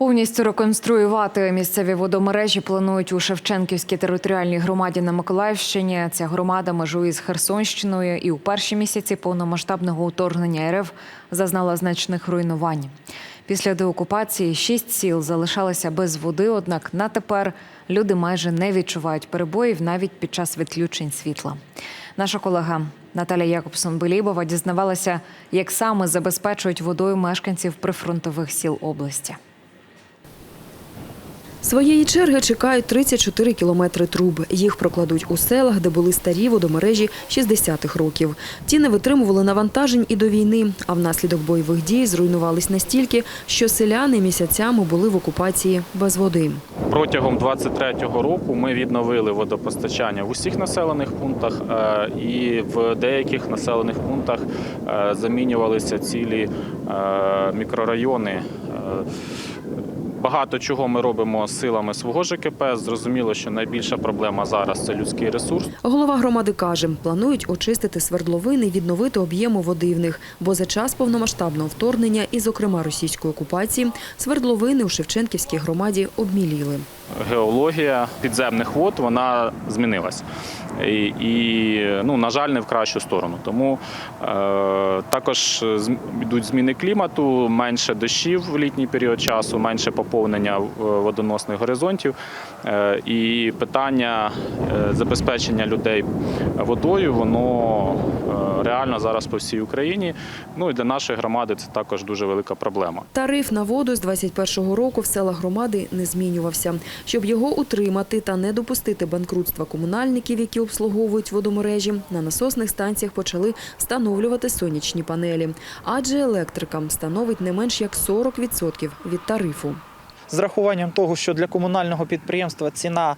Повністю реконструювати місцеві водомережі планують у Шевченківській територіальній громаді на Миколаївщині. Ця громада межує з Херсонщиною і у перші місяці повномасштабного вторгнення РФ зазнала значних руйнувань. Після деокупації шість сіл залишалися без води, однак на тепер люди майже не відчувають перебоїв навіть під час відключень світла. Наша колега Наталя Якобсон-Белібова дізнавалася, як саме забезпечують водою мешканців прифронтових сіл області. Своєї черги чекають 34 кілометри труб. Їх прокладуть у селах, де були старі водомережі 60-х років. Ті не витримували навантажень і до війни, а внаслідок бойових дій зруйнувались настільки, що селяни місяцями були в окупації без води. Протягом 23-го року ми відновили водопостачання в усіх населених пунктах, е, і в деяких населених пунктах е, замінювалися цілі е, мікрорайони. Багато чого ми робимо силами свого ЖКП. Зрозуміло, що найбільша проблема зараз це людський ресурс. Голова громади каже, планують очистити свердловини відновити об'єму води в них, бо за час повномасштабного вторгнення і, зокрема, російської окупації, свердловини у Шевченківській громаді обміліли. Геологія підземних вод вона змінилась. І, ну, на жаль, не в кращу сторону. Тому е, також зм- йдуть зміни клімату, менше дощів в літній період часу, менше поповнення е, водоносних горизонтів. Е, і питання е, забезпечення людей водою, воно е, реально зараз по всій Україні. Ну і для нашої громади це також дуже велика проблема. Тариф на воду з 21-го року в селах громади не змінювався. Щоб його утримати та не допустити банкрутства комунальників, які обслуговують водомережі, на насосних станціях почали встановлювати сонячні панелі. Адже електрика становить не менш як 40% від тарифу. з рахуванням того, що для комунального підприємства ціна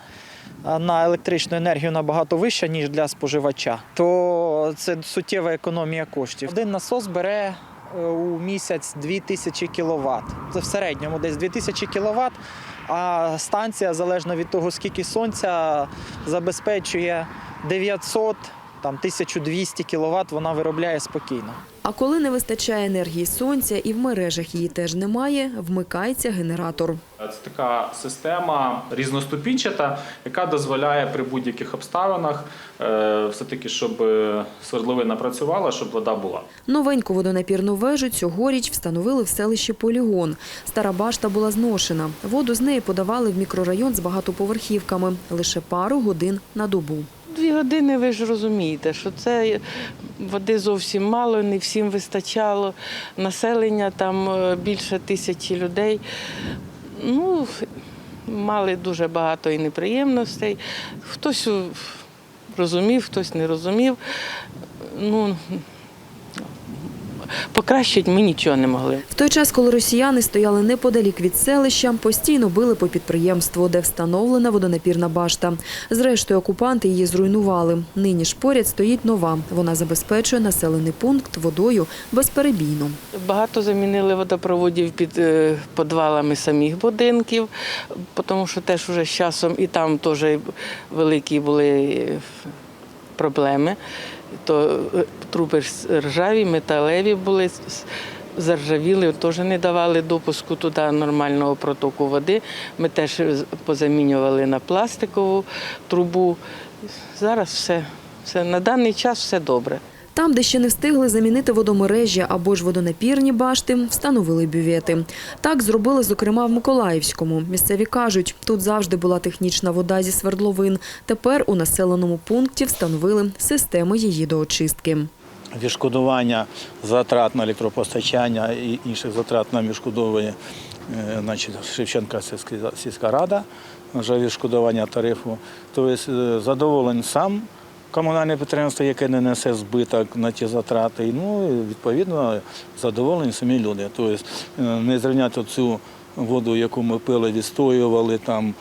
на електричну енергію набагато вища, ніж для споживача, то це суттєва економія коштів. Один насос бере е, у місяць 2000 кВт. Це в середньому десь 2000 кВт, а станція, залежно від того, скільки сонця, забезпечує 900 там 1200 кВт вона виробляє спокійно. А коли не вистачає енергії сонця і в мережах її теж немає, вмикається генератор. Це така система різноступінчата, яка дозволяє при будь-яких обставинах е, все-таки, щоб е, свердловина працювала, щоб вода була. Новеньку водонапірну вежу цьогоріч встановили в селищі Полігон. Стара башта була зношена. Воду з неї подавали в мікрорайон з багатоповерхівками лише пару годин на добу. Дві години ви ж розумієте, що це води зовсім мало, не всім вистачало. Населення там е, більше тисячі людей. Ну, мали дуже багато і неприємностей. Хтось розумів, хтось не розумів. Ну, покращити ми нічого не могли. В той час, коли росіяни стояли неподалік від селища, постійно били по підприємству, де встановлена водонапірна башта. Зрештою, окупанти її зруйнували. Нині ж поряд стоїть нова. Вона забезпечує населений пункт водою безперебійно. Багато замінили водопроводів під е, підвалами самих будинків, тому що теж уже з часом і там теж великі були е, проблеми. То е, труби ржаві, металеві були, заржавіли, теж не давали допуску туди нормального протоку води. Ми теж позамінювали на пластикову трубу. Зараз все, все на даний час все добре. Там, де ще не встигли замінити водомережі або ж водонапірні башти, встановили бювети. Так зробили, зокрема, в Миколаївському. Місцеві кажуть, тут завжди була технічна вода зі свердловин. Тепер у населеному пункті встановили систему її доочистки. відшкодування затрат на електропостачання і інших затрат нам відшкодовує е, значить, Шевченка сільська рада вже відшкодування тарифу. Тобто е, задоволений сам комунальне підприємство, яке не несе збиток на ті затрати. Ну, і, відповідно, задоволені самі люди. Тобто е, не зрівняти цю воду, яку ми пили, відстоювали там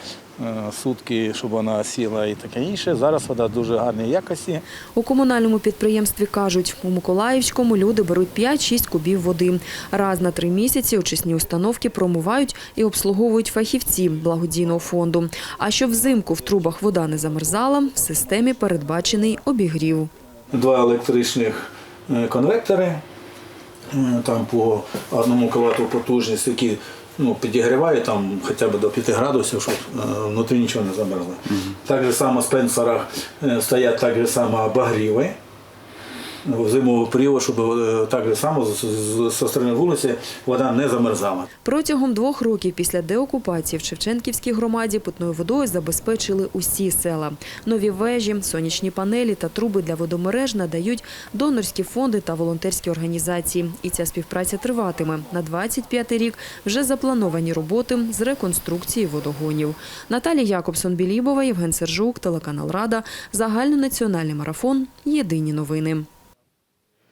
сутки, щоб вона сіла і таке інше. Зараз вода дуже гарної якості. У комунальному підприємстві кажуть, у Миколаївському люди беруть 5-6 кубів води. Раз на три місяці очисні установки промивають і обслуговують фахівці благодійного фонду. А щоб взимку в трубах вода не замерзала, в системі передбачений обігрів. два електричних е, конвектори, е, там по одному кВт потужність, які ну, підігріває там хоча б до 5 градусів, щоб е, внутрі нічого не замерзло. Так же само в спенсорах е, стоять так же само обогріви в зимовий період, щоб е, так само зі сторони вулиці вода не замерзала. Протягом двох років після деокупації в Шевченківській громаді питною водою забезпечили усі села. Нові вежі, сонячні панелі та труби для водомереж надають донорські фонди та волонтерські організації. І ця співпраця триватиме. На 25-й рік вже заплановані роботи з реконструкції водогонів. Наталія Якобсон-Білібова, Євген Сержук, телеканал Рада, загальнонаціональний марафон. Єдині новини.